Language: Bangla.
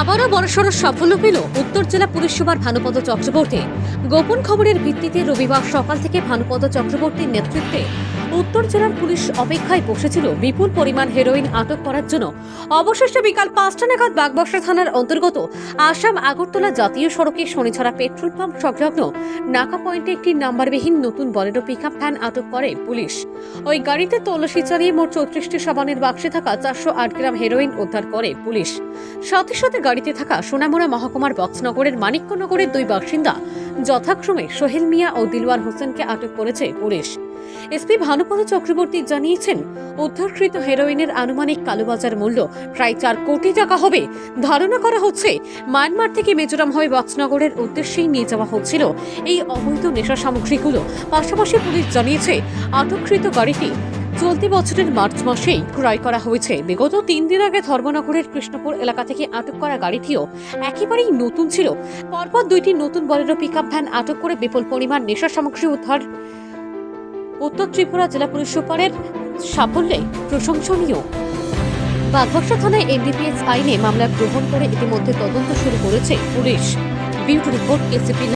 আবারও বড়সড় সাফল্য পেল উত্তর জেলা পুলিশ সুপার ভানুপদ চক্রবর্তী। গোপন খবরের ভিত্তিতে রবিবার সকাল থেকে ভানুপদ চক্রবর্তীর নেতৃত্বে উত্তর জেলার পুলিশ অপেক্ষায় বসেছিল বিপুল পরিমাণ হেরোইন আটক করার জন্য। অবশেষে বিকাল পাঁচটা নাগাদ বাগবাসা থানার অন্তর্গত আসাম আগরতলা জাতীয় সড়কে শনিছড়া পেট্রোল পাম্প সংলগ্ন নাকা পয়েন্টে একটি নাম্বারবিহীন নতুন বলেরো পিকআপ ভ্যান আটক করে পুলিশ। ওই গাড়িতে তল্লাশি চালিয়ে মোট চৌত্রিশটি সাবানের বাক্সে থাকা চারশো আট গ্রাম হেরোইন উদ্ধার করে পুলিশ। সাথে সাথে গাড়িতে থাকা সোনামুড়া মহকুমার বক্সনগরের মানিক্যনগরের দুই বাসিন্দা যথাক্রমে সোহেল মিয়া ও দিলওয়ার হোসেনকে আটক করেছে পুলিশ। এসপি ভানুপদ চক্রবর্তী জানিয়েছেন, উদ্ধারকৃত হেরোইনের আনুমানিক কালোবাজার মূল্য প্রায় চার কোটি টাকা হবে। ধারণা করা হচ্ছে, মায়ানমার থেকে মিজোরাম হয়ে বক্সনগরের উদ্দেশ্যেই নিয়ে যাওয়া হচ্ছিল এই অবৈধ নেশা সামগ্রীগুলো। পাশাপাশি পুলিশ জানিয়েছে, আটককৃত গাড়িটি চলতি বছরের মার্চ মাসেই ক্রয় করা হয়েছে। বিগত তিন দিন আগে ধর্মনগরের কৃষ্ণপুর এলাকা থেকে আটক করা গাড়িটিও একেবারেই নতুন ছিল। পরপর দুইটি নতুন বলেরো পিকআপ ভ্যান আটক করে বিপুল পরিমাণ নেশা সামগ্রী উদ্ধার উত্তর ত্রিপুরা জেলা পুলিশ সুপারের সাফল্যে প্রশংসনীয়। বাগবাসা থানায় এনডিপিএস আইনে মামলা গ্রহণ করে ইতিমধ্যে তদন্ত শুরু করেছে পুলিশ। Beauty report ACP